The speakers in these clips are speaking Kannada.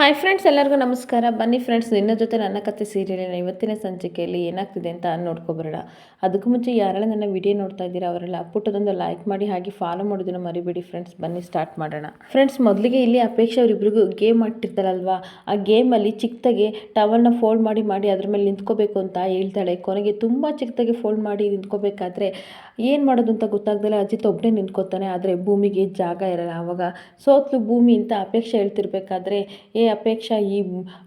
ಹಾಯ್ ಫ್ರೆಂಡ್ಸ್ ಎಲ್ಲರಿಗೂ ನಮಸ್ಕಾರ. ಬನ್ನಿ ಫ್ರೆಂಡ್ಸ್ ನಿನ್ನ ಜೊತೆ ನನ್ನ ಕತೆ ಸೀರಿಯಲಿನ ಇವತ್ತಿನ ಸಂಚಿಕೆಯಲ್ಲಿ ಏನಾಗ್ತಿದೆ ಅಂತ ನೋಡ್ಕೊಬರೋಣ ಅದಕ್ಕೂ ಮುಂಚೆ ಯಾರೆಲ್ಲ ನನ್ನ ವಿಡಿಯೋ ನೋಡ್ತಾ ಇದ್ದೀರಾ, ಅವರೆಲ್ಲ ಪುಟ್ಟದೊಂದು ಲೈಕ್ ಮಾಡಿ ಹಾಗೆ ಫಾಲೋ ಮಾಡೋದನ್ನ ಮರಿಬೇಡಿ ಫ್ರೆಂಡ್ಸ್ ಬನ್ನಿ ಸ್ಟಾರ್ಟ್ ಮಾಡೋಣ. ಫ್ರೆಂಡ್ಸ್ ಮೊದಲಿಗೆ ಇಲ್ಲಿ ಅಪೇಕ್ಷೆ ಅವರಿಬ್ಬರಿಗೂ ಗೇಮ್ ಆಡ್ತಿರ್ತಾರಲ್ವಾ? ಆ ಗೇಮಲ್ಲಿ ಚಿಕ್ಕದಾಗೆ ಟವಲ್ನ ಫೋಲ್ಡ್ ಮಾಡಿ ಮಾಡಿ ಅದ್ರ ಮೇಲೆ ನಿಂತ್ಕೋಬೇಕು ಅಂತ ಹೇಳ್ತಾಳೆ. ಕೊನೆಗೆ ತುಂಬ ಚಿಕ್ಕದಾಗಿ ಫೋಲ್ಡ್ ಮಾಡಿ ನಿಂತ್ಕೋಬೇಕಾದ್ರೆ ಏನು ಮಾಡೋದು ಅಂತ ಗೊತ್ತಾಗ್ದಲ್ಲ ಅಜಿತ್ ಒಬ್ಬನೇ ನಿಂತ್ಕೋತಾನೆ. ಆದರೆ ಭೂಮಿಗೆ ಜಾಗ ಇರಲ್ಲ. ಆವಾಗ ಸೋತ್ಲು ಭೂಮಿ ಅಂತ ಅಪೇಕ್ಷೆ ಹೇಳ್ತಿರ್ಬೇಕಾದ್ರೆ, ಏ ಅಪೇಕ್ಷಾ ಈ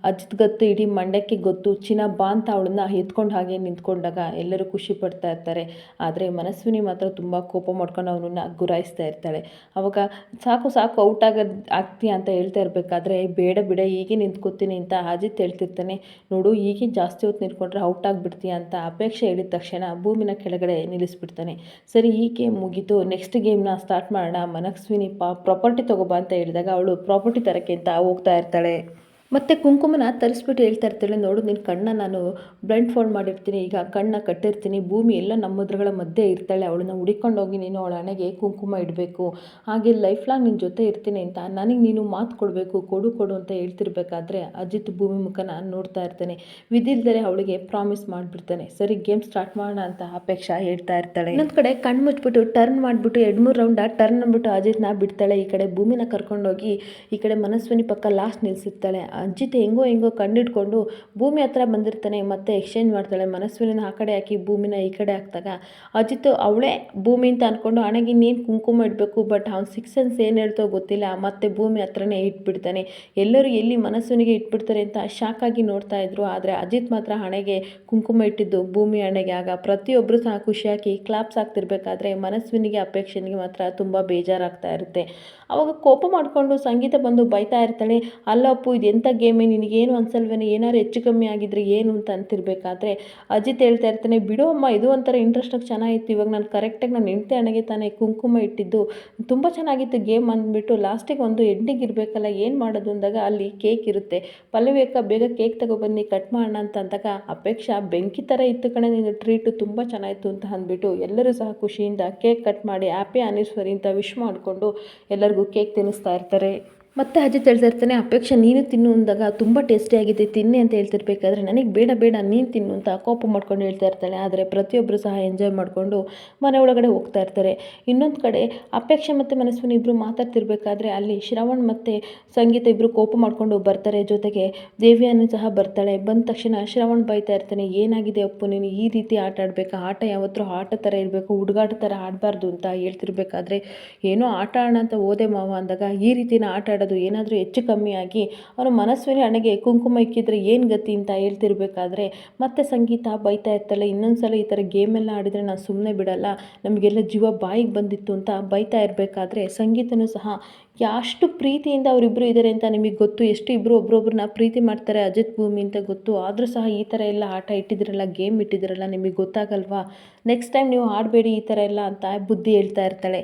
ಅಜಿತ್ ಇಡೀ ಮಂಡ್ಯಕ್ಕೆ ಗೊತ್ತು. ಚಿನ ಬಾ ಅಂತ ಅವಳನ್ನ ಎತ್ಕೊಂಡು ಹಾಗೆ ನಿಂತ್ಕೊಂಡಾಗ ಎಲ್ಲರೂ ಖುಷಿ ಪಡ್ತಾ ಇರ್ತಾರೆ. ಆದರೆ ಮನಸ್ವಿನಿ ಮಾತ್ರ ತುಂಬ ಕೋಪ ಮಾಡ್ಕೊಂಡು ಅವನನ್ನು ಗುರಾಯಿಸ್ತಾ ಇರ್ತಾಳೆ. ಅವಾಗ, ಸಾಕು ಸಾಕು, ಔಟ್ ಆಗೋದು ಆಗ್ತೀಯ ಅಂತ ಹೇಳ್ತಾ ಇರಬೇಕಾದ್ರೆ ಬೇಡ ಬಿಡ, ಹೀಗೆ ನಿಂತ್ಕೋತೀನಿ ಅಂತ ಅಜಿತ್ ಹೇಳ್ತಿರ್ತಾನೆ. ನೋಡು, ಹೀಗೆ ಜಾಸ್ತಿ ಹೊತ್ತು ನಿಂತ್ಕೊಂಡ್ರೆ ಔಟ್ ಆಗಿಬಿಡ್ತೀಯ ಅಂತ ಅಪೇಕ್ಷೆ ಹೇಳಿದ ತಕ್ಷಣ ಭೂಮಿನ ಕೆಳಗಡೆ ನಿಲ್ಲಿಸ್ಬಿಡ್ತಾನೆ. ಸರಿ ಈ ಗೇಮ್ ಮುಗೀತು. ನೆಕ್ಸ್ಟ್ ಗೇಮ್ನ ಸ್ಟಾರ್ಟ್ ಮಾಡೋಣ. ಮನಸ್ವಿನಿ ಪಾ, ಪ್ರಾಪರ್ಟಿ ತಗೋಬಾ ಅಂತ ಹೇಳಿದಾಗ ಅವಳು ಪ್ರಾಪರ್ಟಿ ತರಕ್ಕೆ ಅಂತ ಹೋಗ್ತಾ ಇರ್ತಾಳೆ. കൂട്ടുകാരെ ಮತ್ತು ಕುಂಕುಮನ ತರಿಸ್ಬಿಟ್ಟು ಹೇಳ್ತಾ ಇರ್ತಾಳೆ, ನೋಡು ನಿನ್ನ ಕಣ್ಣ ನಾನು ಬ್ಲೈಂಡ್ ಫೋಲ್ಡ್ ಮಾಡಿರ್ತೀನಿ, ಈಗ ಕಣ್ಣ ಕಟ್ಟಿರ್ತೀನಿ, ಭೂಮಿ ಎಲ್ಲ ನಮ್ಮದ್ರಗಳ ಮಧ್ಯೆ ಇರ್ತಾಳೆ, ಅವಳನ್ನ ಹುಡಿಕೊಂಡು ಹೋಗಿ ನೀನು ಅವಳ ಹಣೆಗೆ ಕುಂಕುಮ ಇಡಬೇಕು, ಹಾಗೆ ಲೈಫ್ ಲಾಂಗ್ ನಿನ್ನ ಜೊತೆ ಇರ್ತೀನಿ ಅಂತ ನನಗೆ ನೀನು ಮಾತು ಕೊಡಬೇಕು, ಕೊಡು ಕೊಡು ಅಂತ ಹೇಳ್ತಿರ್ಬೇಕಾದ್ರೆ ಅಜಿತ್ ಭೂಮಿ ಮುಖನ ನೋಡ್ತಾ ಇರ್ತಾನೆ ವಿಧಿಲ್ದರೆ ಅವಳಿಗೆ ಪ್ರಾಮಿಸ್ ಮಾಡಿಬಿಡ್ತಾನೆ, ಸರಿ ಗೇಮ್ ಸ್ಟಾರ್ಟ್ ಮಾಡೋಣ ಅಂತ ಅಪೇಕ್ಷಾ ಹೇಳ್ತಾ ಇರ್ತಾಳೆ. ಇನ್ನೊಂದು ಕಡೆ ಕಣ್ಣು ಮುಚ್ಚಿಬಿಟ್ಟು ಟರ್ನ್ ಮಾಡಿಬಿಟ್ಟು ಎರಡು ಮೂರು ರೌಂಡ ಟರ್ನ್ ಅಂದ್ಬಿಟ್ಟು ಅಜಿತ್ನ ಬಿಡ್ತಾಳೆ, ಈ ಕಡೆ ಭೂಮಿನ ಕರ್ಕೊಂಡೋಗಿ ಈ ಕಡೆ ಮನಸ್ವಿನಿ ಪಕ್ಕ ಲಾಸ್ಟ್ ನಿಲ್ಸಿರ್ತಾಳೆ ಅಜಿತ್ ಹೆಂಗೋ ಹೆಂಗೋ ಕಂಡಿಡ್ಕೊಂಡು ಭೂಮಿ ಹತ್ರ ಬಂದಿರ್ತಾನೆ ಮತ್ತೆ ಎಕ್ಸ್ಚೇಂಜ್ ಮಾಡ್ತಾಳೆ ಮನಸ್ವಿನ ಆ ಕಡೆ ಹಾಕಿ ಭೂಮಿನ ಈ ಕಡೆ ಹಾಕಿದಾಗ ಅಜಿತ್ ಅವಳೇ ಭೂಮಿ ಅಂತ ಅಂದ್ಕೊಂಡು ಹಣೆಗೆ ಇನ್ನೇನು ಕುಂಕುಮ ಇಡಬೇಕು ಬಟ್ ಅವ್ನು ಸಿಕ್ಸ್ ಸೆನ್ಸ್ ಏನು ಹೇಳ್ತೋ ಗೊತ್ತಿಲ್ಲ, ಮತ್ತೆ ಭೂಮಿ ಹತ್ರನೇ ಇಟ್ಬಿಡ್ತಾನೆ. ಎಲ್ಲರೂ ಎಲ್ಲಿ ಮನಸ್ಸುನಿಗೆ ಇಟ್ಬಿಡ್ತಾರೆ ಅಂತ ಶಾಕ್ ಆಗಿ ನೋಡ್ತಾ ಇದ್ರು. ಆದರೆ ಅಜಿತ್ ಮಾತ್ರ ಹಣೆಗೆ ಕುಂಕುಮ ಇಟ್ಟಿದ್ದು ಭೂಮಿ ಹಣೆಗೆ. ಆಗ ಪ್ರತಿಯೊಬ್ಬರು ಸಹ ಖುಷಿಯಾಗಿ ಕ್ಲಾಪ್ಸ್ ಆಗ್ತಿರ್ಬೇಕಾದ್ರೆ ಮನಸ್ವಿನಿಗೆ ಅಪೇಕ್ಷೆನಿಗೆ ಮಾತ್ರ ತುಂಬ ಬೇಜಾರಾಗ್ತಾ ಇರುತ್ತೆ. ಅವಾಗ ಕೋಪ ಮಾಡಿಕೊಂಡು ಸಂಗೀತ ಬಂದು ಬೈತಾ ಇರ್ತಾಳೆ, ಅಲ್ಲಪ್ಪು ಇದು ಗೇಮೇ, ನಿನಗೇನು ಅನ್ಸಲ್ವೇನೆ ಏನಾದ್ರು ಹೆಚ್ಚು ಕಮ್ಮಿ ಆಗಿದ್ರೆ ಏನು ಅಂತ ಅಂತಿರ್ಬೇಕಾದ್ರೆ ಅಜಿತ್ ಹೇಳ್ತಾ ಇರ್ತಾನೆ, ಬಿಡು ಅಮ್ಮ, ಇದು ಒಂಥರ ಇಂಟ್ರೆಸ್ಟಾಗಿ ಚೆನ್ನಾಗಿತ್ತು, ಇವಾಗ ನಾನು ಕರೆಕ್ಟಾಗಿ ನಾನು ಹೆಂಡತಿ ಹಣೆಗೆ ತಾನೇ ಕುಂಕುಮ ಇಟ್ಟಿದ್ದು. ತುಂಬ ಚೆನ್ನಾಗಿತ್ತು ಗೇಮ್ ಅಂದ್ಬಿಟ್ಟು ಲಾಸ್ಟಿಗೆ ಒಂದು ಎಂಡಿಗೆ ಇರಬೇಕಲ್ಲ, ಏನು ಮಾಡೋದು? ಅಂದಾಗ ಅಲ್ಲಿ ಕೇಕ್ ಇರುತ್ತೆ. ಪಲ್ಲವಿ ಅಕ್ಕ, ಬೇಗ ಕೇಕ್ ತಗೊಬನ್ನಿ ಕಟ್ ಮಾಡೋಣ ಅಂತ ಅಂದಾಗ ಅಪೇಕ್ಷಾ, ಬೆಂಕಿ ಥರ ಇತ್ತು ಕಣೆ, ನಿನ್ನ ಟ್ರೀಟು ತುಂಬ ಚೆನ್ನಾಗಿತ್ತು ಅಂತ ಅಂದ್ಬಿಟ್ಟು ಎಲ್ಲರೂ ಸಹ ಖುಷಿಯಿಂದ ಕೇಕ್ ಕಟ್ ಮಾಡಿ ಹ್ಯಾಪಿ ಅನಿಸ್ವರಿ ಅಂತ ವಿಶ್ ಮಾಡಿಕೊಂಡು ಎಲ್ಲರಿಗೂ ಕೇಕ್ ತಿನ್ನಿಸ್ತಾ ಇರ್ತಾರೆ. ಮತ್ತೆ ಅಜ್ಜಿ ಹೇಳ್ತಾ ಇರ್ತಾನೆ ಅಪೇಕ್ಷೆ ನೀನು ತಿನ್ನು ಅಂದಾಗ ತುಂಬ ಟೇಸ್ಟಿಯಾಗಿದೆ ತಿನ್ನಿ ಅಂತ ಹೇಳ್ತಿರ್ಬೇಕಾದ್ರೆ ನನಗೆ ಬೇಡ ಬೇಡ, ನೀನು ತಿನ್ನು ಅಂತ ಕೋಪ ಮಾಡ್ಕೊಂಡು ಹೇಳ್ತಾ ಇರ್ತಾಳೆ. ಆದರೆ ಪ್ರತಿಯೊಬ್ಬರು ಸಹ ಎಂಜಾಯ್ ಮಾಡಿಕೊಂಡು ಮನೆ ಒಳಗಡೆ ಹೋಗ್ತಾ ಇರ್ತಾರೆ. ಇನ್ನೊಂದು ಕಡೆ ಅಪೇಕ್ಷೆ ಮತ್ತು ಮನಸ್ವಿನಿ ಇಬ್ಬರು ಮಾತಾಡ್ತಿರ್ಬೇಕಾದ್ರೆ ಅಲ್ಲಿ ಶ್ರವಣ್ ಮತ್ತು ಸಂಗೀತ ಇಬ್ಬರು ಕೋಪ ಮಾಡಿಕೊಂಡು ಬರ್ತಾರೆ. ಜೊತೆಗೆ ದೇವಿಯನ್ನು ಸಹ ಬರ್ತಾಳೆ. ಬಂದ ತಕ್ಷಣ ಶ್ರವಣ್ ಬೈತಾ ಇರ್ತಾನೆ, ಏನಾಗಿದೆ ಅಪ್ಪು, ನೀನು ಈ ರೀತಿ ಆಟ ಆಡಬೇಕಾ? ಆಟ ಯಾವತ್ತೂ ಆಟ ಥರ ಇರಬೇಕು, ಹುಡುಗಾಟ ಥರ ಆಡಬಾರ್ದು ಅಂತ ಹೇಳ್ತಿರ್ಬೇಕಾದ್ರೆ, ಏನೋ ಆಟ ಆಡೋಣ ಅಂತ ಓದೆ ಮಾವ ಅಂದಾಗ ಈ ರೀತಿನ ಆಟ ಆಡೋದು ಏನಾದರೂ ಹೆಚ್ಚು ಕಮ್ಮಿ ಆಗಿ ಅವನು ಮನಸ್ವಿನಿ ಹಣೆಗೆ ಕುಂಕುಮ ಇಕ್ಕಿದ್ರೆ ಏನು ಗತಿ ಅಂತ ಹೇಳ್ತಿರ್ಬೇಕಾದ್ರೆ ಮತ್ತೆ ಸಂಗೀತ ಬೈತಾ ಇರ್ತಾಳೆ ಇನ್ನೊಂದು ಸಲ ಈ ಥರ ಗೇಮೆಲ್ಲ ಆಡಿದರೆ ನಾನು ಸುಮ್ಮನೆ ಬಿಡಲ್ಲ, ನಮಗೆಲ್ಲ ಜೀವ ಬಾಯಿಗೆ ಬಂದಿತ್ತು ಅಂತ ಬೈತಾ ಇರಬೇಕಾದ್ರೆ ಸಂಗೀತನೂ ಸಹ ಎಷ್ಟು ಪ್ರೀತಿಯಿಂದ ಅವರಿಬ್ಬರು ಇದ್ದಾರೆ ಅಂತ ನಿಮಗೆ ಗೊತ್ತು? ಎಷ್ಟು ಇಬ್ಬರು ಒಬ್ರೊಬ್ರನ್ನ ಪ್ರೀತಿ ಮಾಡ್ತಾರೆ ಅಜಿತ್ ಭೂಮಿ ಅಂತ ಗೊತ್ತು? ಆದರೂ ಸಹ ಈ ಥರ ಎಲ್ಲ ಆಟ ಇಟ್ಟಿದ್ರಲ್ಲ ಗೇಮ್ ಇಟ್ಟಿದ್ರಲ್ಲ ನಿಮಗೆ ಗೊತ್ತಾಗಲ್ವಾ? ನೆಕ್ಸ್ಟ್ ಟೈಮ್ ನೀವು ಆಡಬೇಡಿ ಈ ಥರ ಎಲ್ಲ ಅಂತ ಬುದ್ಧಿ ಹೇಳ್ತಾ ಇರ್ತಾಳೆ.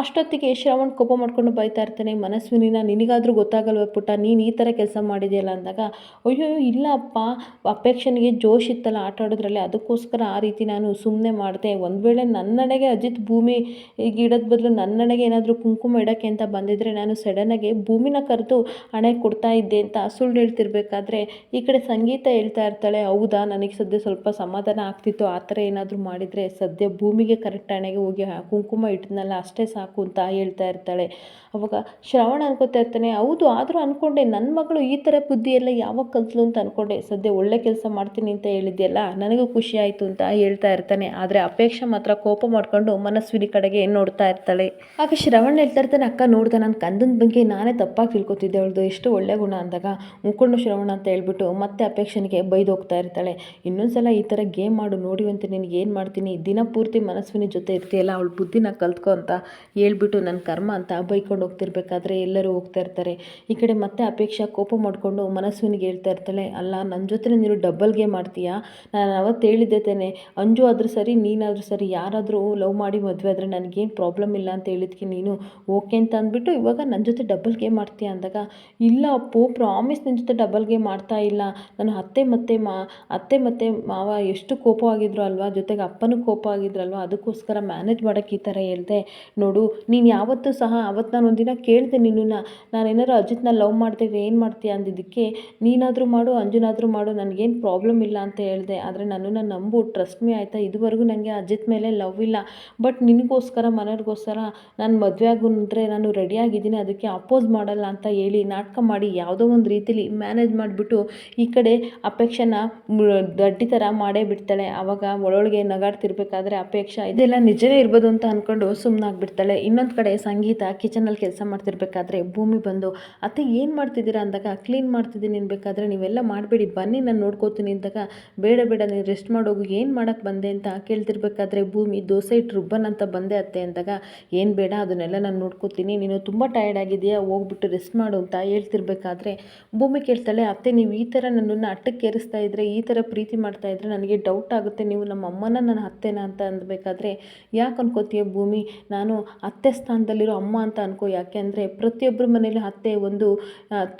ಅಷ್ಟೊತ್ತಿಗೆ ಶ್ರವಣ್ ಕೋಪ ಮಾಡ್ಕೊಂಡು ಬೈತಾ ಇರ್ತಾನೆ, ಮನಸ್ವಿನಿನ ನಿನಗಾದರೂ ಗೊತ್ತಾಗಲ್ವ ಪುಟ್ಟ? ನೀನು ಈ ಥರ ಕೆಲಸ ಮಾಡಿದೆಯಲ್ಲ ಅಂದಾಗ, ಅಯ್ಯೋ ಇಲ್ಲ ಅಪ್ಪ ಅಪೇಕ್ಷನಿಗೆ ಜೋಶ್ ಇತ್ತಲ್ಲ ಆಟ ಆಡೋದ್ರಲ್ಲಿ, ಅದಕ್ಕೋಸ್ಕರ ಆ ರೀತಿ ನಾನು ಸುಮ್ಮನೆ ಮಾಡಿದೆ. ಒಂದು ವೇಳೆ ನನ್ನಡೆಗೆ ಅಜಿತ್ ಭೂಮಿ ಈಗ ಇಡೋದ್ ಬದಲು ನನ್ನಡೆಗೆ ಏನಾದರೂ ಕುಂಕುಮ ಇಡೋಕ್ಕೆ ಅಂತ ಬಂದಿದ್ದರೆ ನಾನು ಸಡನ್ನಾಗಿ ಭೂಮಿನ ಕರೆದು ಹಣೆ ಕೊಡ್ತಾ ಇದ್ದೆ ಅಂತ ಸುಳ್ಳು ಹೇಳ್ತಿರ್ಬೇಕಾದ್ರೆ, ಈ ಕಡೆ ಸಂಗೀತ ಹೇಳ್ತಾ ಇರ್ತಾಳೆ, ಹೌದಾ? ನನಗೆ ಸದ್ಯ ಸ್ವಲ್ಪ ಸಮಾಧಾನ ಆಗ್ತಿತ್ತು. ಆ ಥರ ಏನಾದರೂ ಮಾಡಿದರೆ ಸದ್ಯ ಭೂಮಿಗೆ ಕರೆಕ್ಟ್ ಹಣೆಗೆ ಹೋಗಿ ಕುಂಕುಮ ಇಟ್ಟನಲ್ಲ ಅಷ್ಟೇ ಸಾಕು ಅಂತ ಹೇಳ್ತಾ ಇರ್ತಾಳೆ. ಅವಾಗ ಶ್ರವಣ ಅನ್ಕೋತಾ ಇರ್ತಾನೆ ಹೌದು, ಆದರೂ ಅಂದ್ಕೊಂಡೆ ನನ್ನ ಮಗಳು ಈ ಥರ ಬುದ್ಧಿ ಎಲ್ಲ ಯಾವಾಗ ಕಲ್ತ್ಲು ಅಂತ ಅಂದ್ಕೊಂಡೆ ಸದ್ಯ ಒಳ್ಳೆ ಕೆಲಸ ಮಾಡ್ತೀನಿ ಅಂತ ಹೇಳಿದ್ಯಲ್ಲ, ನನಗೂ ಖುಷಿ ಆಯಿತು ಅಂತ ಹೇಳ್ತಾ ಇರ್ತಾನೆ. ಆದರೆ ಅಪೇಕ್ಷೆ ಮಾತ್ರ ಕೋಪ ಮಾಡಿಕೊಂಡು ಮನಸ್ವಿನಿ ಕಡೆಗೆ ನೋಡ್ತಾ ಇರ್ತಾಳೆ. ಆಗ ಶ್ರವಣ ಹೇಳ್ತಾ ಇರ್ತಾನೆ ಅಕ್ಕ, ನೋಡ್ದೆ, ನಾನು ಕಂದನ ಬಗ್ಗೆ ನಾನೇ ತಪ್ಪಾಗಿ ತಿಳ್ಕೊತಿದ್ದೆ, ಅವಳದು ಎಷ್ಟು ಒಳ್ಳೆ ಗುಣ ಅಂದಾಗ. ಮುಕ್ಕೊಂಡು ಶ್ರವಣ ಅಂತ ಹೇಳ್ಬಿಟ್ಟು ಮತ್ತೆ ಅಪೇಕ್ಷನಿಗೆ ಬೈದೋಗ್ತಾ ಇರ್ತಾಳೆ. ಇನ್ನೊಂದು ಸಲ ಈ ಥರ ಗೇಮ್ ಮಾಡು, ನೋಡಿ ಅಂತ, ನಿನಗೆ ಏನು ಮಾಡ್ತೀನಿ? ದಿನ ಪೂರ್ತಿ ಮನಸ್ವಿನಿ ಜೊತೆ ಇರ್ತೀಯಲ್ಲ, ಅವಳು ಬುದ್ಧಿನ ಕಲ್ತ್ಕೊ ಅಂತ ಹೇಳ್ಬಿಟ್ಟು ನನ್ನ ಕರ್ಮ ಅಂತ ಬೈಕೊಂಡು ಹೋಗ್ತಿರ್ಬೇಕಾದ್ರೆ ಎಲ್ಲರೂ ಹೋಗ್ತಾ ಇರ್ತಾರೆ. ಈ ಕಡೆ ಮತ್ತೆ ಅಪೇಕ್ಷಾ ಕೋಪ ಮಾಡಿಕೊಂಡು ಮನಸ್ವಿನಿಗೆ ಹೇಳ್ತಾ ಇರ್ತಾಳೆ. ಅಲ್ಲ ನನ್ನ ಜೊತೆ ನೀನು ಗೇಮ್ ಮಾಡ್ತೀಯಾ? ನಾನು ಅವತ್ತು ಹೇಳಿದ್ದೆ ತಾನೆ. ಅಂಜು ಆದರೂ ಸರಿ ನೀನಾದರೂ ಸರಿ, ಯಾರಾದರೂ ಲವ್ ಮಾಡಿ ಮದುವೆ ಆದರೆ ನನಗೇನು ಪ್ರಾಬ್ಲಮ್ ಇಲ್ಲ ಅಂತ ಹೇಳಿದ್ಕೆ ನೀನು ಓಕೆ ಅಂತ ಅಂದ್ಬಿಟ್ಟು ಇವಾಗ ನನ್ನ ಜೊತೆ ಡಬಲ್ ಗೇಮ್ ಮಾಡ್ತೀಯಾ ಅಂದಾಗ, ಇಲ್ಲ ಅಪ್ಪು ಪ್ರಾಮಿಸ್ ನಿನ್ನ ಜೊತೆ ಡಬಲ್ ಗೇಮ್ ಮಾಡ್ತಾ ಇಲ್ಲ. ನಾನು ಅತ್ತೆ ಮತ್ತೆ ಮಾ, ಅತ್ತೆ ಮತ್ತೆ ಮಾವ ಎಷ್ಟು ಕೋಪ ಆಗಿದ್ರು ಅಲ್ವಾ? ಜೊತೆಗೆ ಅಪ್ಪನೂ ಕೋಪ ಆಗಿದ್ರಲ್ವ ಅದಕ್ಕೋಸ್ಕರ ಮ್ಯಾನೇಜ್ ಮಾಡೋಕ್ಕೆ ಈ ಥರ ಹೇಳಿದೆ. ನೋಡು, ನೀನು ಯಾವತ್ತೂ ಸಹ ಅವತ್ತು ನಾನು ಒಂದಿನ ಕೇಳಿದೆ ನಿನ್ನನ್ನು. ನಾನೇನಾದ್ರು ಅಜಿತ್ನ ಲವ್ ಮಾಡ್ತೀವಿ ಏನು ಮಾಡ್ತೀಯ ಅಂದಿದ್ದಕ್ಕೆ, ನೀನಾದರೂ ಮಾಡು, ಅಂಜುನಾದರೂ ಮಾಡು, ನನಗೇನು ಪ್ರಾಬ್ಲಮ್ ಇಲ್ಲ ಅಂತ ಹೇಳಿದೆ. ಆದರೆ ನನ್ನನ್ನು ನಂಬು ಟ್ರಸ್ಟ್ ಮೀ ಆಯಿತಾ, ಇದುವರೆಗೂ ನನಗೆ ಅಜಿತ್ ಮೇಲೆ ಲವ್ ಇಲ್ಲ. ಬಟ್ ನಿನಗೋಸ್ಕರ ಮನೆಯವ್ರಿಗೋಸ್ಕರ ನಾನು ಮದುವೆ ಆಗುಂದ್ರೆ ನಾನು ರೆಡಿಯಾಗಿದ್ದೀನಿ ಅದಕ್ಕೆ ಅಪೋಸ್ ಮಾಡಲ್ಲ ಅಂತ ಹೇಳಿ ನಾಟಕ ಮಾಡಿ ಯಾವುದೋ ಒಂದು ರೀತಿಲಿ ಮ್ಯಾನೇಜ್ ಮಾಡಿಬಿಟ್ಟು ಈ ಕಡೆ ಅಪೇಕ್ಷನ ದಡ್ಡಿ ಥರ ಮಾಡೇ ಬಿಡ್ತಾಳೆ. ಆವಾಗ ಒಳೊಳಗೆ ನಗಾಡ್ತಿರ್ಬೇಕಾದ್ರೆ ಅಪೇಕ್ಷ, ಇದೆಲ್ಲ ನಿಜವೇ ಇರ್ಬೋದು ಅಂತ ಅಂದ್ಕೊಂಡು ಸುಮ್ಮನಾಗ್ಬಿಡ್ತಾಳೆ ಇನ್ನೊಂದು ಕಡೆ ಸಂಗೀತ ಕಿಚನಲ್ಲಿ ಕೆಲಸ ಮಾಡ್ತಿರ್ಬೇಕಾದ್ರೆ ಭೂಮಿ ಬಂದು, ಅತ್ತೆ, ಏನು ಮಾಡ್ತಿದ್ದೀರಾ? ಅಂದಾಗ, ಕ್ಲೀನ್ ಮಾಡ್ತಿದ್ದೀನಿ ಅನ್ಬೇಕಾದ್ರೆ ನೀವೆಲ್ಲ ಮಾಡಬೇಡಿ, ಬನ್ನಿ, ನಾನು ನೋಡ್ಕೋತೀನಿ ಅಂದಾಗ, ಬೇಡ ಬೇಡ, ನೀನು ರೆಸ್ಟ್ ಮಾಡೋಗು, ಏನು ಮಾಡೋಕ್ಕೆ ಬಂದೆ? ಅಂತ ಕೇಳ್ತಿರ್ಬೇಕಾದ್ರೆ, ಭೂಮಿ, ದೋಸೆ ಇಟ್ಟು ರುಬ್ಬನ್ ಅಂತ ಬಂದೆ ಅತ್ತೆ ಅಂದಾಗ, ಏನು ಬೇಡ, ಅದನ್ನೆಲ್ಲ ನಾನು ನೋಡ್ಕೋತೀನಿ, ನೀನು ತುಂಬ ಟಯರ್ಡ್ ಆಗಿದೆಯಾ ಹೋಗ್ಬಿಟ್ಟು ರೆಸ್ಟ್ ಮಾಡು ಅಂತ ಹೇಳ್ತಿರ್ಬೇಕಾದ್ರೆ, ಭೂಮಿ ಕೇಳ್ತಾಳೆ, ಅತ್ತೆ, ನೀವು ಈ ಥರ ನನ್ನನ್ನು ಅಟ್ಟಕ್ಕೆ ಏರಿಸ್ತಾ ಇದ್ರೆ, ಈ ಥರ ಪ್ರೀತಿ ಮಾಡ್ತಾ ಇದ್ರೆ ನನಗೆ ಡೌಟ್ ಆಗುತ್ತೆ, ನೀವು ನಮ್ಮ ಅಮ್ಮನ ನನ್ನ ಅತ್ತೆನ? ಅಂತ ಅಂದಬೇಕಾದ್ರೆ, ಯಾಕೆ ಅನ್ಕೋತೀಯ ಭೂಮಿ, ನಾನು ಅತ್ತೆ ಸ್ಥಾನದಲ್ಲಿರೋ ಅಮ್ಮ ಅಂತ ಅನ್ಕೋ, ಯಾಕೆ ಅಂದರೆ ಪ್ರತಿಯೊಬ್ಬರ ಮನೇಲಿ ಅತ್ತೆ ಒಂದು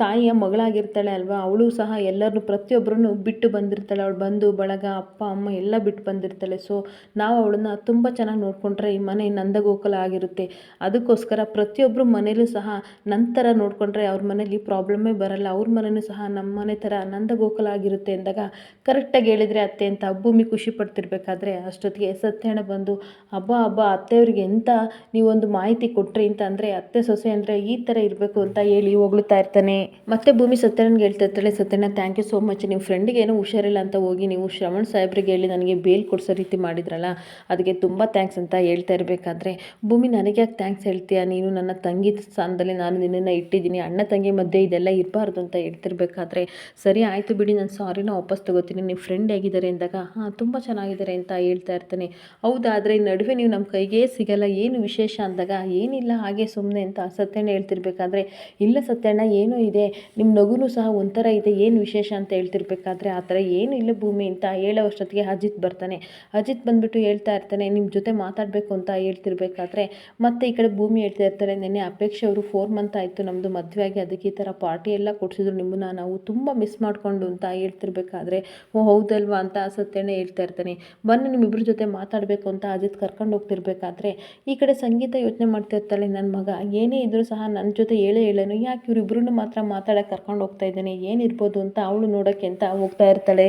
ತಾಯಿಯ ಮಗಳಾಗಿರ್ತಾಳೆ ಅಲ್ವಾ? ಅವಳು ಸಹ ಎಲ್ಲರನ್ನು ಪ್ರತಿಯೊಬ್ಬರನ್ನು ಬಿಟ್ಟು ಬಂದಿರ್ತಾಳೆ. ಅವಳು ಬಂದು, ಬಳಗ, ಅಪ್ಪ, ಅಮ್ಮ ಎಲ್ಲ ಬಿಟ್ಟು ಬಂದಿರ್ತಾಳೆ. ಸೊ ನಾವು ಅವಳನ್ನ ತುಂಬ ಚೆನ್ನಾಗಿ ನೋಡಿಕೊಂಡ್ರೆ ಈ ಮನೆ ನಂದಗೋಕುಲ ಆಗಿರುತ್ತೆ. ಅದಕ್ಕೋಸ್ಕರ ಪ್ರತಿಯೊಬ್ಬರು ಮನೇಲೂ ಸಹ ನಂತರ ನೋಡಿಕೊಂಡ್ರೆ ಅವ್ರ ಮನೇಲಿ ಪ್ರಾಬ್ಲಮ್ಮೇ ಬರಲ್ಲ. ಅವ್ರ ಮನೇನೂ ಸಹ ನಮ್ಮ ಮನೆ ಥರ ನಂದಗೋಕುಲ ಆಗಿರುತ್ತೆ ಅಂದಾಗ ಕರೆಕ್ಟಾಗಿ ಹೇಳಿದರೆ ಅತ್ತೆ ಅಂತ ಭೂಮಿ ಖುಷಿ ಪಡ್ತಿರ್ಬೇಕಾದ್ರೆ ಅಷ್ಟೊತ್ತಿಗೆ ಸತ್ಯಣ್ಣ ಬಂದು ಹಬ್ಬ ಹಬ್ಬ ಅತ್ತೆಯವ್ರಿಗೆ ಎಂಥ ನೀವೊಂದು ಮಾಹಿತಿ ಕೊಟ್ರಿ? ಅಂತ ಅಂದರೆ, ಅತ್ತೆ ಸೊಸೆ ಅಂದರೆ ಈ ಥರ ಇರಬೇಕು. ಅಂತ ಹೇಳಿ ಹೊಗಳ್ತಾ ಇರ್ತಾನೆ. ಮತ್ತೆ ಭೂಮಿ ಸತ್ಯನಿಗೆ ಹೇಳ್ತಾ ಇರ್ತಾಳೆ ಸತ್ಯನ ಥ್ಯಾಂಕ್ ಯು ಸೋ ಮಚ್ ನಿಮ್ಮ ಫ್ರೆಂಡಿಗೆ ಏನೋ ಹುಷಾರಿಲ್ಲ ಅಂತ ಹೋಗಿ ನೀವು ಶ್ರವಣ್ ಸಾಹೇಬ್ರಿಗೆ ಹೇಳಿ ನನಗೆ ಬೇಲ್ ಕೊಡಿಸೋ ರೀತಿ ಮಾಡಿದ್ರಲ್ಲ ಅದಕ್ಕೆ ತುಂಬ ಥ್ಯಾಂಕ್ಸ್ ಅಂತ ಹೇಳ್ತಾ ಇರಬೇಕಾದ್ರೆ, ಭೂಮಿ ನನಗೆ ಯಾಕೆ ಥ್ಯಾಂಕ್ಸ್ ಹೇಳ್ತೀಯ? ನೀನು ನನ್ನ ತಂಗಿ ಸ್ಥಾನದಲ್ಲಿ ನಾನು ನಿನ್ನನ್ನು ಇಟ್ಟಿದ್ದೀನಿ, ಅಣ್ಣ ತಂಗಿ ಮಧ್ಯೆ ಇದೆಲ್ಲ ಇರಬಾರ್ದು ಅಂತ ಹೇಳ್ತಿರ್ಬೇಕಾದ್ರೆ, ಸರಿ ಆಯಿತು ಬಿಡಿ, ನಾನು ಸಾರಿನ ವಾಪಸ್ ತಗೋತೀನಿ. ನಿಮ್ಮ ಫ್ರೆಂಡ್ ಹೇಗಿದ್ದಾರೆ ಅಂದಾಗ, ಹಾಂ, ತುಂಬ ಚೆನ್ನಾಗಿದ್ದಾರೆ ಅಂತ ಹೇಳ್ತಾ ಇರ್ತಾನೆ. ಹೌದಾ ಆದರೆ ಈ ನಡುವೆ ನೀವು ನಮ್ಮ ಕೈಗೆ ಸಿಗಲ್ಲ, ಏನು ವಿಶೇಷ ಅಂದಾಗ, ಏನಿಲ್ಲ, ಹಾಗೆ ಸುಮ್ಮನೆ ಅಂತ ಸತ್ಯನ ಹೇಳ್ತಿರ್ಬೇಕಾದ್ರೆ ಇಲ್ಲ ಸತ್ಯಣ್ಣ, ಏನೋ ಇದೆ. ನಿಮ್ಮ ನಗುನೂ ಸಹ ಒಂಥರ ಇದೆ. ಏನು ವಿಶೇಷ ಅಂತ ಹೇಳ್ತಿರ್ಬೇಕಾದ್ರೆ ಆ ಥರ ಏನು ಇಲ್ಲ ಭೂಮಿ ಅಂತ ಹೇಳೋ ಅಷ್ಟೊತ್ತಿಗೆ ಅಜಿತ್ ಬರ್ತಾನೆ. ಅಜಿತ್ ಬಂದ್ಬಿಟ್ಟು ಹೇಳ್ತಾ ಇರ್ತಾನೆ ನಿಮ್ಮ ಜೊತೆ ಮಾತಾಡಬೇಕು ಅಂತ ಹೇಳ್ತಿರ್ಬೇಕಾದ್ರೆ. ಮತ್ತೆ ಈ ಕಡೆ ಭೂಮಿ ಹೇಳ್ತಾ ಇರ್ತಾರೆ ನೆನ್ನೆ ಅಪೇಕ್ಷೆ ಅವರು ಫೋರ್ ಮಂತ್ ಆಯಿತು ನಮ್ಮದು ಮದುವೆ ಆಗಿ, ಅದಕ್ಕೆ ಈ ಥರ ಪಾರ್ಟಿ ಎಲ್ಲ ಕೊಡಿಸಿದ್ರು ನಿಮ್ಮನ್ನ. ನಾವು ತುಂಬ ಮಿಸ್ ಮಾಡಿಕೊಂಡು ಅಂತ ಹೇಳ್ತಿರ್ಬೇಕಾದ್ರೆ. ಓ, ಹೌದಲ್ವಾ? ಅಂತ ಸತ್ಯಣ್ಣ ಹೇಳ್ತಾ ಇರ್ತಾನೆ. ಬನ್ನಿ ನಿಮ್ಮಿಬ್ಬರ ಜೊತೆ ಮಾತಾಡಬೇಕು ಅಂತ ಅಜಿತ್ ಕರ್ಕೊಂಡು ಹೋಗ್ತಿರ್ಬೇಕಾದ್ರೆ ಈ ಕಡೆ ಸಂಗೀತ ಯೋಚನೆ ಮಾಡ್ತಾ ಇರ್ತಾಳೆ ನನ್ನ ಮಗ, ಏನೇ ಇದ್ರೂ ಸಹ ನನ್ನ ಜೊತೆ ಹೇಳೇ ಹೇಳನು ಯಾಕೆ ಇವರಿಬ್ಬರನ್ನು ಮಾತ್ರ ಮಾತಾಡಕ್ಕೆ ಕರ್ಕೊಂಡು ಹೋಗ್ತಾ ಇದ್ದಾನೆ? ಏನಿರ್ಬೋದು ಅಂತ ಅವಳು ನೋಡೋಕ್ಕೆ ಅಂತ ಹೋಗ್ತಾ ಇರ್ತಾಳೆ?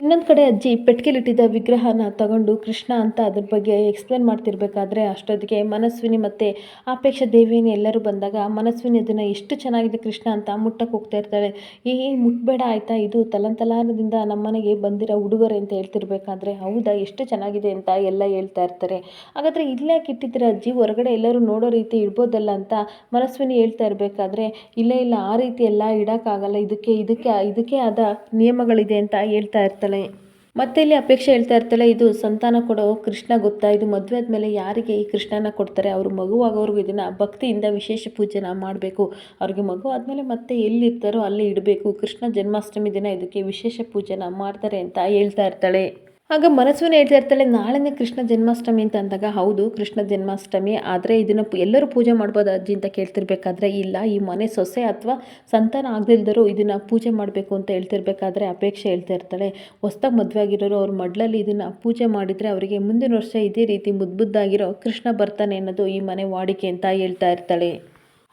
ಇನ್ನೊಂದು ಕಡೆ ಅಜ್ಜಿ ಪೆಟ್ಟಿಗೆಲಿಟ್ಟಿದ್ದ ವಿಗ್ರಹನ ತಗೊಂಡು ಕೃಷ್ಣ ಅಂತ ಅದ್ರ ಬಗ್ಗೆ ಎಕ್ಸ್ಪ್ಲೇನ್ ಮಾಡ್ತಿರ್ಬೇಕಾದ್ರೆ ಅಷ್ಟೊತ್ತಿಗೆ ಮನಸ್ವಿನಿ ಮತ್ತು ಆಪೇಕ್ಷ ದೇವಿನಿ ಎಲ್ಲರೂ ಬಂದಾಗ ಮನಸ್ವಿನಿ ಅದನ್ನು ಎಷ್ಟು ಚೆನ್ನಾಗಿದೆ ಕೃಷ್ಣ ಅಂತ ಮುಟ್ಟಕ್ಕೆ ಹೋಗ್ತಾ ಇರ್ತಾಳೆ. ಏ, ಮುಟ್ಬೇಡ ಆಯಿತಾ ಇದು ತಲಂತಲಾರದಿಂದ ನಮ್ಮನೆಗೆ ಬಂದಿರೋ ಉಡುಗೊರೆ ಅಂತ ಹೇಳ್ತಿರ್ಬೇಕಾದ್ರೆ ಹೌದಾ ಎಷ್ಟು ಚೆನ್ನಾಗಿದೆ ಅಂತ ಎಲ್ಲ ಹೇಳ್ತಾ ಇರ್ತಾರೆ. ಹಾಗಾದರೆ ಇಲ್ಲೇ ಯಾಕೆ ಇಟ್ಟಿದ್ದೀರ ಅಜ್ಜಿ ಹೊರಗಡೆ ಎಲ್ಲರೂ ನೋಡೋ ರೀತಿ ಇಡ್ಬೋದಲ್ಲ ಅಂತ ಮನಸ್ವಿನಿ ಹೇಳ್ತಾ ಇರಬೇಕಾದ್ರೆ ಇಲ್ಲ ಇಲ್ಲ ಆ ರೀತಿ ಎಲ್ಲ ಇಡೋಕ್ಕಾಗಲ್ಲ ಇದಕ್ಕೆ ಇದಕ್ಕೆ ಇದಕ್ಕೆ ಆದ ನಿಯಮಗಳಿದೆ ಅಂತ ಹೇಳ್ತಾ ಇರ್ತಾಳೆ ಮತ್ತೆ ಇಲ್ಲಿ ಅಪೇಕ್ಷೆ ಹೇಳ್ತಾ ಇರ್ತಾಳೆ, ಇದು ಸಂತಾನ ಕೊಡೋ ಕೃಷ್ಣ ಗೊತ್ತಾ ಇದು ಮದುವೆ ಆದಮೇಲೆ ಯಾರಿಗೆ ಈ ಕೃಷ್ಣನ ಕೊಡ್ತಾರೆ? ಅವರು ಮಗುವಾಗೋರ್ಗು ಇದನ್ನು ಭಕ್ತಿಯಿಂದ ವಿಶೇಷ ಪೂಜೆನ ಮಾಡಬೇಕು. ಅವ್ರಿಗೆ ಮಗು ಆದಮೇಲೆ ಮತ್ತೆ ಎಲ್ಲಿರ್ತಾರೋ ಅಲ್ಲಿ ಇಡಬೇಕು. ಕೃಷ್ಣ ಜನ್ಮಾಷ್ಟಮಿ ದಿನ ಇದಕ್ಕೆ ವಿಶೇಷ ಪೂಜೆನ ಮಾಡ್ತಾರೆ ಅಂತ ಹೇಳ್ತಾ ಇರ್ತಾಳೆ. ಆಗ ಮನಸ್ವಿನಿ ಹೇಳ್ತಾ ಇರ್ತಾಳೆ, ನಾಳೆನೇ ಕೃಷ್ಣ ಜನ್ಮಾಷ್ಟಮಿ ಅಂತ ಅಂದಾಗ, ಹೌದು, ಕೃಷ್ಣ ಜನ್ಮಾಷ್ಟಮಿ, ಆದರೆ ಇದನ್ನು ಎಲ್ಲರೂ ಪೂಜೆ ಮಾಡ್ಬೋದು ಅಜ್ಜಿ ಅಂತ ಕೇಳ್ತಿರ್ಬೇಕಾದ್ರೆ ಇಲ್ಲ, ಈ ಮನೆ ಸೊಸೆ ಅಥವಾ ಸಂತಾನ ಆಗದಿಲ್ದರು ಇದನ್ನು ಪೂಜೆ ಮಾಡಬೇಕು ಅಂತ ಹೇಳ್ತಿರ್ಬೇಕಾದ್ರೆ ಅಪೇಕ್ಷೆ ಹೇಳ್ತಾ ಇರ್ತಾಳೆ. ಹೊಸ್ದಾಗಿ ಮದುವೆ ಆಗಿರೋರು ಅವ್ರ ಮಡ್ಲಲ್ಲಿ ಇದನ್ನು ಪೂಜೆ ಮಾಡಿದರೆ ಅವರಿಗೆ ಮುಂದಿನ ವರ್ಷ ಇದೇ ರೀತಿ ಮುದ್ಬುದ್ದಾಗಿರೋ ಕೃಷ್ಣ ಬರ್ತಾನೆ ಅನ್ನೋದು ಈ ಮನೆ ವಾಡಿಕೆ ಅಂತ ಹೇಳ್ತಾ ಇರ್ತಾಳೆ.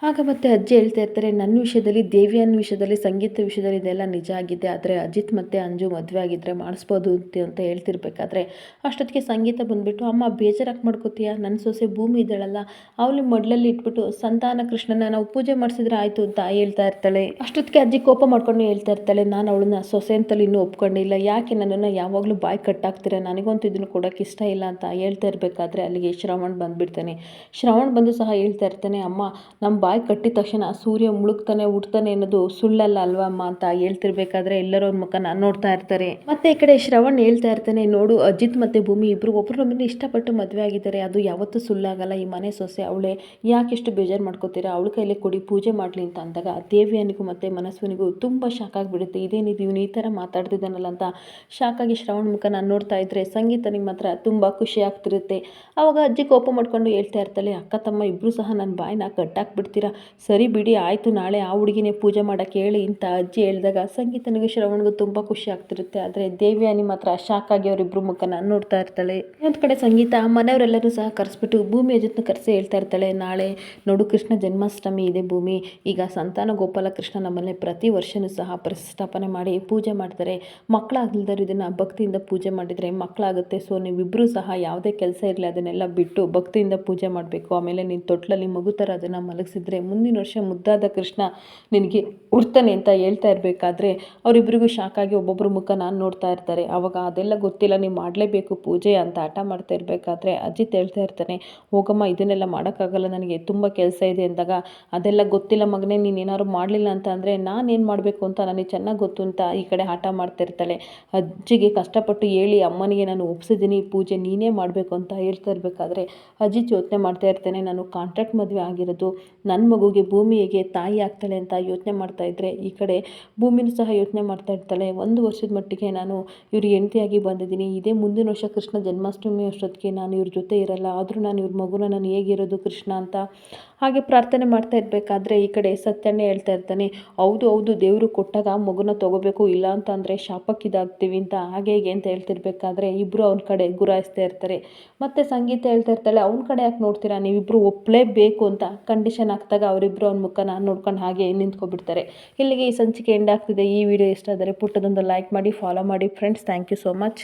ಆಗ ಮತ್ತೆ ಅಜ್ಜಿ ಹೇಳ್ತಾ ಇರ್ತಾರೆ, ನನ್ನ ವಿಷಯದಲ್ಲಿ, ದೇವಿಯನ್ನ ವಿಷಯದಲ್ಲಿ, ಸಂಗೀತ ವಿಷಯದಲ್ಲಿ ಇದೆಲ್ಲ ನಿಜ ಆಗಿದೆ. ಆದರೆ ಅಜಿತ್ ಮತ್ತು ಅಂಜು ಮದುವೆ ಆಗಿದ್ದರೆ ಮಾಡಿಸ್ಬೋದು ಅಂತ ಹೇಳ್ತಿರ್ಬೇಕಾದ್ರೆ, ಅಷ್ಟೊತ್ತಿಗೆ ಸಂಗೀತ ಬಂದುಬಿಟ್ಟು, ಅಮ್ಮ, ಬೇಜಾರಾಗಿ ಮಾಡ್ಕೋತೀಯ? ನನ್ನ ಸೊಸೆ ಭೂಮಿ ಇದ್ದಾಳಲ್ಲ, ಅವಳು ಮಡಲಲ್ಲಿ ಇಟ್ಬಿಟ್ಟು ಸಂತಾನ ಕೃಷ್ಣನ ನಾವು ಪೂಜೆ ಮಾಡಿಸಿದ್ರೆ ಆಯಿತು ಅಂತ ಹೇಳ್ತಾ ಇರ್ತಾಳೆ. ಅಷ್ಟೊತ್ತಿಗೆ ಅಜ್ಜಿ ಕೋಪ ಮಾಡ್ಕೊಂಡು ಹೇಳ್ತಾ ಇರ್ತಾಳೆ, ನಾನು ಅವಳನ್ನ ಸೊಸೆ ಅಂತಲೂ ಇನ್ನೂ ಒಪ್ಕೊಂಡಿಲ್ಲ ಯಾಕೆ ನನ್ನನ್ನು ಯಾವಾಗಲೂ ಬಾಯಿ ಕಟ್ಟಾಕ್ತೀರ? ನನಗಂತೂ ಇದನ್ನು ಕೊಡೋಕೆ ಇಷ್ಟ ಇಲ್ಲ ಅಂತ ಹೇಳ್ತಾ ಇರಬೇಕಾದ್ರೆ ಅಲ್ಲಿಗೆ ಶ್ರವಣ್ ಬಂದುಬಿಡ್ತಾನೆ. ಶ್ರವಣ್ ಬಂದು ಸಹ ಹೇಳ್ತಾ ಇರ್ತಾನೆ, ಅಮ್ಮ ನಮ್ಮ ಕಟ್ಟಿದ ತಕ್ಷಣ ಸೂರ್ಯ ಮುಳುಗ್ತಾನೆ ಹುಡ್ತಾನೆ ಅನ್ನೋದು ಸುಳ್ಳಲ್ಲ ಅಲ್ವಾ ಅಮ್ಮ ಅಂತ ಹೇಳ್ತಿರ್ಬೇಕಾದ್ರೆ ಎಲ್ಲರೂ ಅವ್ರ ಮುಖನ ನೋಡ್ತಾ ಇರ್ತಾರೆ. ಮತ್ತೆ ಈ ಕಡೆ ಶ್ರವಣ್ ಹೇಳ್ತಾ ಇರ್ತಾನೆ, ನೋಡು, ಅಜಿತ್ ಮತ್ತೆ ಭೂಮಿ ಇಬ್ರು ಒಬ್ರನ್ನೊಬ್ಬರನ್ನ ಇಷ್ಟಪಟ್ಟು ಮದುವೆ ಆಗಿದ್ದಾರೆ, ಅದು ಯಾವತ್ತೂ ಸುಳ್ಳಾಗಲ್ಲ, ಈ ಮನೆ ಸೊಸೆ ಅವಳೆ ಯಾಕೆ ಎಷ್ಟು ಬೇಜಾರು ಮಾಡ್ಕೋತೀರಾ, ಅವಳ ಕೈಲಿ ಕೊಡಿ, ಪೂಜೆ ಮಾಡಲಿ ಅಂತ ಅಂದಾಗ ದೇವಿಯನಿಗೂ ಮತ್ತೆ ಮನಸ್ವಿನಿಗೂ ತುಂಬ ಶಾಕ್ ಆಗಿಬಿಡುತ್ತೆ. ಇದೇನಿದು ಇವನು ಈ ಥರ ಮಾತಾಡ್ತಿದ್ದಾನಲ್ಲ ಅಂತ ಶಾಕಾಗಿ ಶ್ರವಣ್ ಮುಖನ ನೋಡ್ತಾ ಇದ್ರೆ ಸಂಗೀತ ನಿಮ್ಮ ಹತ್ರ ತುಂಬ ಖುಷಿ ಆಗ್ತಿರುತ್ತೆ. ಆವಾಗ ಅಜ್ಜಿ ಕೋಪ ಮಾಡ್ಕೊಂಡು ಹೇಳ್ತಾ ಇರ್ತಾಳೆ, ಅಕ್ಕ, ತಮ್ಮ ಇಬ್ಬರು ಸಹ ನನ್ನ ಬಾಯಿನ ಕಟ್ಟಾಕ್ಬಿಡ್ತೀರಾ? ಸರಿ ಬಿಡಿ, ಆಯಿತು, ನಾಳೆ ಆ ಹುಡುಗಿನೇ ಪೂಜೆ ಮಾಡೋಕ್ಕೆ ಹೇಳಿ ಅಂತ ಅಜ್ಜಿ ಹೇಳಿದಾಗ ಸಂಗೀತನಿಗೆ ಶ್ರವಣ್ಗೂ ತುಂಬ ಖುಷಿ ಆಗ್ತಿರುತ್ತೆ. ಆದರೆ ದೇವ್ಯಾನಿ ಮಾತ್ರ ಶಾಕ್ ಆಗಿ ಅವರಿಬ್ಬರು ಮುಖನ ನೋಡ್ತಾ ಇರ್ತಾಳೆ. ಒಂದು ಕಡೆ ಸಂಗೀತ ಮನೆಯವರೆಲ್ಲರೂ ಸಹ ಕರೆಸ್ಬಿಟ್ಟು ಭೂಮಿ ಜೊತೆ ಕರೆಸಿ ಹೇಳ್ತಾ ಇರ್ತಾಳೆ. ನಾಳೆ ನೋಡು, ಕೃಷ್ಣ ಜನ್ಮಾಷ್ಟಮಿ ಇದೆ ಭೂಮಿ. ಈಗ ಸಂತಾನ ಗೋಪಾಲ ಕೃಷ್ಣ ನಮ್ಮನೆ ಪ್ರತಿ ವರ್ಷನೂ ಸಹ ಪ್ರತಿಷ್ಠಾಪನೆ ಮಾಡಿ ಪೂಜೆ ಮಾಡ್ತಾರೆ. ಮಕ್ಕಳಾಗಲ್ದರು ಇದನ್ನು ಭಕ್ತಿಯಿಂದ ಪೂಜೆ ಮಾಡಿದರೆ ಮಕ್ಕಳಾಗುತ್ತೆ. ಸೊ ನೀವಿಬ್ಬರೂ ಸಹ ಯಾವುದೇ ಕೆಲಸ ಇರಲಿ, ಅದನ್ನೆಲ್ಲ ಬಿಟ್ಟು ಭಕ್ತಿಯಿಂದ ಪೂಜೆ ಮಾಡಬೇಕು. ಆಮೇಲೆ ನೀನು ತೊಟ್ಲಲ್ಲಿ ಮಗು ಥರ ಅದನ್ನು ಮಲಗಿಸಿದ್ರೆ ಮುಂದಿನ ವರ್ಷ ಮುದ್ದಾದ ಕೃಷ್ಣ ನಿನಗೆ ಉಡ್ತಾನೆ ಅಂತ ಹೇಳ್ತಾ ಇರಬೇಕಾದ್ರೆ ಅವರಿಬ್ಬರಿಗೂ ಶಾಕಾಗಿ ಒಬ್ಬೊಬ್ಬರು ಮುಖ ನಾನು ನೋಡ್ತಾ ಇರ್ತಾರೆ. ಅವಾಗ ಅದೆಲ್ಲ ಗೊತ್ತಿಲ್ಲ, ನೀವು ಮಾಡಲೇಬೇಕು ಪೂಜೆ ಅಂತ ಹಠ ಮಾಡ್ತಾ ಇರಬೇಕಾದ್ರೆ ಅಜಿತ್ ಹೇಳ್ತಾ ಇರ್ತಾನೆ, ಹೋಗಮ್ಮ, ಇದನ್ನೆಲ್ಲ ಮಾಡೋಕ್ಕಾಗಲ್ಲ, ನನಗೆ ತುಂಬ ಕೆಲಸ ಇದೆ ಅಂದಾಗ, ಅದೆಲ್ಲ ಗೊತ್ತಿಲ್ಲ ಮಗನೇ, ನೀನು ಏನಾದ್ರು ಮಾಡಲಿಲ್ಲ ಅಂತ ಅಂದರೆ ನಾನೇನು ಮಾಡಬೇಕು ಅಂತ ನನಗೆ ಚೆನ್ನಾಗಿ ಗೊತ್ತು ಅಂತ ಈ ಕಡೆ ಹಠ ಮಾಡ್ತಾ ಇರ್ತಾಳೆ. ಅಜ್ಜಿಗೆ ಕಷ್ಟಪಟ್ಟು ಹೇಳಿ, ಅಮ್ಮನಿಗೆ ನಾನು ಒಪ್ಸಿದ್ದೀನಿ, ಪೂಜೆ ನೀನೇ ಮಾಡಬೇಕು ಅಂತ ಹೇಳ್ತಾ ಇರಬೇಕಾದ್ರೆ ಅಜಿತ್ ಯೋಚನೆ ಮಾಡ್ತಾ ಇರ್ತಾನೆ, ನಾನು ಕಾಂಟ್ರಾಕ್ಟ್ ಮದುವೆ ಆಗಿರೋದು ನನ್ನ ಮಗುಗೆ ಭೂಮಿಗೆ ತಾಯಿ ಆಗ್ತಾಳೆ ಅಂತ ಯೋಚನೆ ಮಾಡ್ತಾ ಇದ್ದರೆ ಈ ಕಡೆ ಭೂಮಿನೂ ಸಹ ಯೋಚನೆ ಮಾಡ್ತಾ ಇರ್ತಾಳೆ. ಒಂದು ವರ್ಷದ ಮಟ್ಟಿಗೆ ನಾನು ಇವ್ರ ಹೆಂಡತಿಯಾಗಿ ಬಂದಿದ್ದೀನಿ. ಇದೇ ಮುಂದಿನ ವರ್ಷ ಕೃಷ್ಣ ಜನ್ಮಾಷ್ಟಮಿ ಅಷ್ಟೊತ್ತಿಗೆ ನಾನು ಇವ್ರ ಜೊತೆ ಇರಲ್ಲ. ಆದರೂ ನಾನು ಇವ್ರ ಮಗುನ ನಾನು ಹೇಗಿರೋದು ಕೃಷ್ಣ ಅಂತ ಹಾಗೆ ಪ್ರಾರ್ಥನೆ ಮಾಡ್ತಾ ಇರಬೇಕಾದ್ರೆ ಈ ಕಡೆ ಸತ್ಯನೇ ಹೇಳ್ತಾ ಇರ್ತಾನೆ, ಹೌದು ಹೌದು, ದೇವರು ಕೊಟ್ಟಾಗ ಮಗುನ ತಗೋಬೇಕು, ಇಲ್ಲ ಅಂತ ಅಂದರೆ ಶಾಪಕ್ಕಿದಾಗ್ತೀವಿ ಅಂತ ಹಾಗೆ ಹೀಗೆ ಅಂತ ಹೇಳ್ತಿರ್ಬೇಕಾದ್ರೆ ಇಬ್ಬರು ಅವ್ನ ಕಡೆ ಗುರಾಯಿಸ್ತಾ ಇರ್ತಾರೆ. ಮತ್ತು ಸಂಗೀತ ಹೇಳ್ತಾ ಇರ್ತಾಳೆ, ಅವ್ನ ಕಡೆ ಯಾಕೆ ನೋಡ್ತೀರಾ? ನೀವಿಬ್ಬರು ಒಪ್ಪಲೇಬೇಕು ಅಂತ ಕಂಡೀಷನ್ ಹಾಕಿದಾಗ ಅವರಿಬ್ಬರು ಅವ್ನ ಮುಖನ ನೋಡ್ಕೊಂಡು ಹಾಗೆ ನಿಂತ್ಕೊಬಿಡ್ತಾರೆ. ಇಲ್ಲಿಗೆ ಈ ಸಂಚಿಕೆ ಎಂಡ್ ಆಗ್ತಿದೆ. ಈ ವಿಡಿಯೋ ಇಷ್ಟ ಆದರೆ ಪುಟ್ಟದೊಂದು ಲೈಕ್ ಮಾಡಿ ಫಾಲೋ ಮಾಡಿ. Friends thank you so much